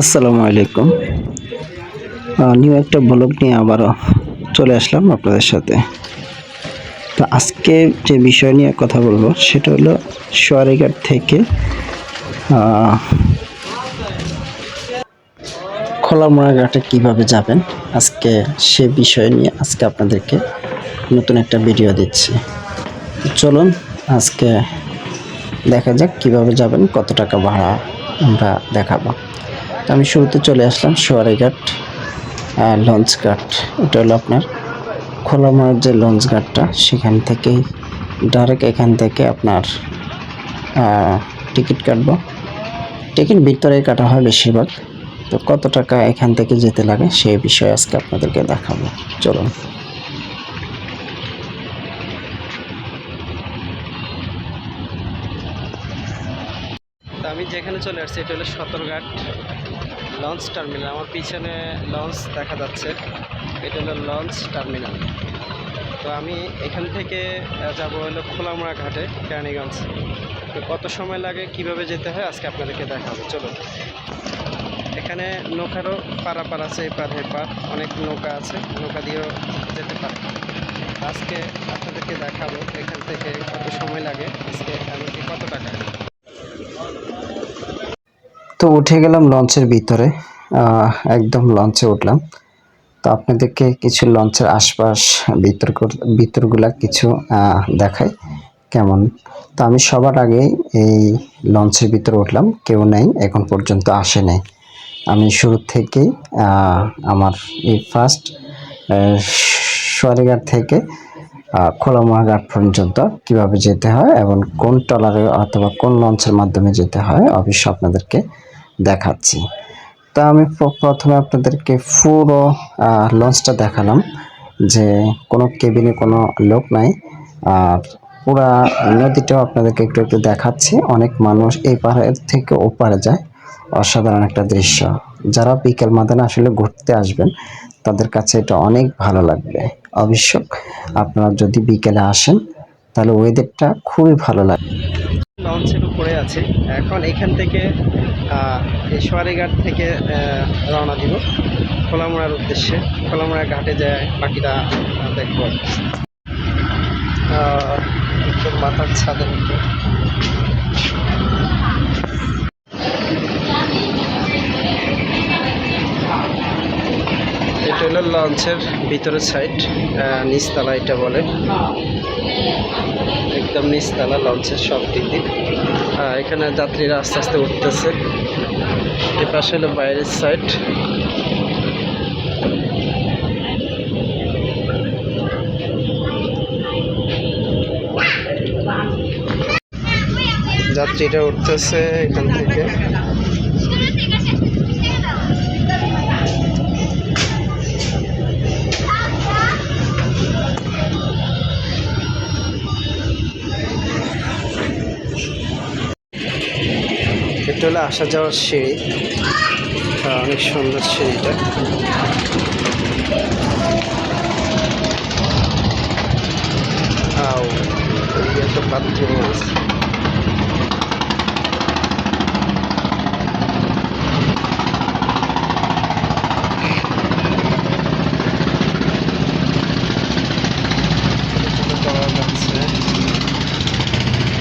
আসসালামু আলাইকুম। নিউ একটা ব্লগ নিয়ে আবারও চলে আসলাম আপনাদের সাথে। তো আজকে যে বিষয় নিয়ে কথা বলব, সেটা হলো সোয়ারিঘাট থেকে খোলামোড়া ঘাটে কীভাবে যাবেন? আজকে সে বিষয় নিয়ে আজকে আপনাদেরকে নতুন একটা ভিডিও দিচ্ছি। চলুন আজকে দেখা যাক কীভাবে যাবেন, কত টাকা ভাড়া আমরা দেখাবো। তো আমি শুরুতে চলে আসলাম সোয়ারিঘাট লঞ্চ ঘাট এটা হলো আপনার খোলামার যে লঞ্চ ঘাটটা সেখান থেকেই ডাইরেক্ট এখান থেকে আপনার টিকিট কাটবো। টিকিট ভিতরে কাটা হয় বেশিরভাগ। তো কত টাকা এখান থেকে যেতে লাগে সেই বিষয়ে আজকে আপনাদেরকে দেখাবো। চলুন। তো আমি যেখানে চলে আসছি, এটা হলো সতরঘাট লঞ্চ টার্মিনাল। আমার পিছনে লঞ্চ দেখা যাচ্ছে। এটা হলো লঞ্চ টার্মিনাল। তো আমি এখান থেকে যাব হলো খোলামোড়া ঘাটে, কেরানীগঞ্জ। তো কত সময় লাগে, কীভাবে যেতে হয়, আজকে আপনাদেরকে দেখাবো। চলো। এখানে নৌকারও পারাপার আছে এপার হেপার অনেক নৌকা আছে, নৌকা দিয়েও যেতে পারে। আজকে আপনাদেরকে দেখাবো এখান থেকে কত সময় লাগে, আজকে এমনকি তো উঠে গেলাম লঞ্চের ভিতরে একদম লঞ্চে উঠলাম। তো আপনাদেরকে কিছু লঞ্চের আশপাশ ভিতর ভিতরগুলা কিছু দেখাই কেমন। তো আমি সবার আগে এই লঞ্চের ভিতরে উঠলাম কেউ নেই এখন পর্যন্ত আসে নাই। আমি শুরু থেকেই আমার এই ফার্স্ট সোয়ারিঘাট থেকে আহ, খোলামোড়া ঘাট পর্যন্ত কীভাবে যেতে হয় এবং কোন ট্রলারে অথবা কোন লঞ্চের মাধ্যমে যেতে হয় অবশ্যই আপনাদেরকে দেখাচ্ছি। তা আমি প্র- প্রথমে আপনাদেরকে পুরো লঞ্চটা দেখালাম যে কোনো কেবিনে কোনো লোক নাই। আর পুরা নদীটাও আপনাদেরকে একটু একটু দেখাচ্ছি। অনেক মানুষ এই পাড়ে থেকে ও পারে যায়। অসাধারণ একটা দৃশ্য। যারা বিকেল মাদানে আসলে ঘুরতে আসবেন, তাদের কাছে এটা অনেক ভালো লাগবে। অবশ্য আপনারা যদি বিকেলে আসেন তাহলে ওয়েদারটা খুবই ভালো লাগে। লঞ্চের উপরে আছে। এখন এখান থেকে সোয়ারিঘাট থেকে রওনা দিব। খোলামোড়ার উদ্দেশ্যে। খোলামোড়া ঘাটে যায় বাকিটা দেখব। মাথার ছাদের উপর। লঞ্চের ভিতরের সাইড নিচতলা এটা বলে। একদম নিচতলা লঞ্চের সব দিকে এখানে যাত্রীরা আস্তে আস্তে উঠতেছে। এ পাশে হলো বাইরের সাইড যাত্রীরা উঠতেছে এখান থেকে। এটা হলো আসা যাওয়ার সিঁড়ি। অনেক সুন্দর সিঁড়িটা।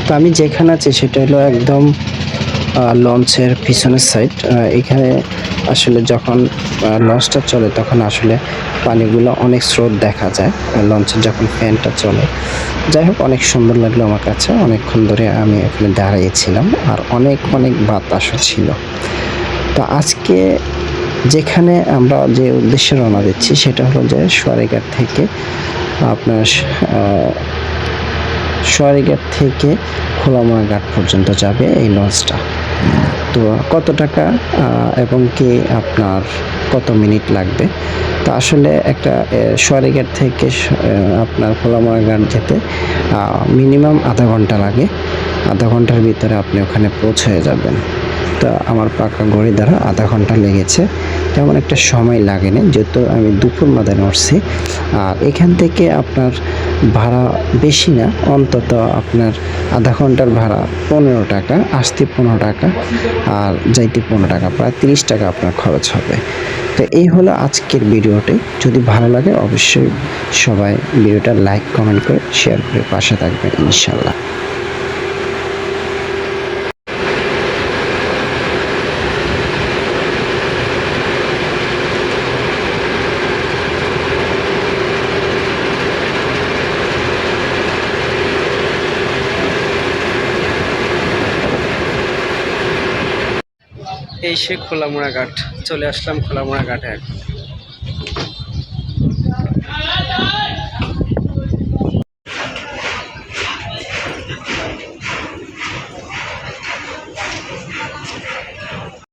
তো আমি যেখানে আছি, সেটা হলো একদম লঞ্চের পিছনের সাইড এখানে আসলে যখন লঞ্চটা চলে তখন আসলে পানিগুলো অনেক স্রোত দেখা যায় লঞ্চের যখন ফ্যানটা চলে। যাই হোক, অনেক সুন্দর লাগল আমার কাছে। অনেকক্ষণ ধরে আমি এখানে দাঁড়িয়েছিলাম আর অনেক অনেক বাতাসও ছিল। তো আজকে যেখানে আমরা যে উদ্দেশ্যে রওনা দিচ্ছি সেটা হলো যে সোয়ারিঘাট থেকে আপনার সোয়ারিঘাট থেকে খোলামোড়া ঘাট পর্যন্ত যাবে এই লঞ্চটা। তো কত টাকা এবং কি আপনার কত মিনিট লাগবে? তো আসলে একটা সোয়ারিঘাট থেকে আপনার খোলামোড়া ঘাট যেতে মিনিমাম আধা ঘণ্টা লাগে। আধা ঘণ্টার ভিতরে আপনি ওখানে পৌঁছে যাবেন। তো আমার পাকা ঘড়ি দ্বারা আধা ঘণ্টা লেগেছে। তেমন একটা সময় লাগেনি, যেহেতু আমি দুপুর মাদে নড়ছি। আর এখান থেকে আপনার ভাড়া বেশি না, অন্তত আপনার আধা ঘণ্টার ভাড়া পনেরো টাকা, আসতে পনেরো টাকা আর যাইতে পনেরো টাকা, প্রায় তিরিশ টাকা আপনার খরচ হবে। তো এই হলো আজকের ভিডিওটি। যদি ভালো লাগে অবশ্যই সবাই ভিডিওটা লাইক, কমেন্ট করে শেয়ার করে পাশে থাকবেন ইনশাল্লাহ এই সে খোলামোড়া ঘাট। চলে আসলাম খোলামোড়া ঘাটে এখন।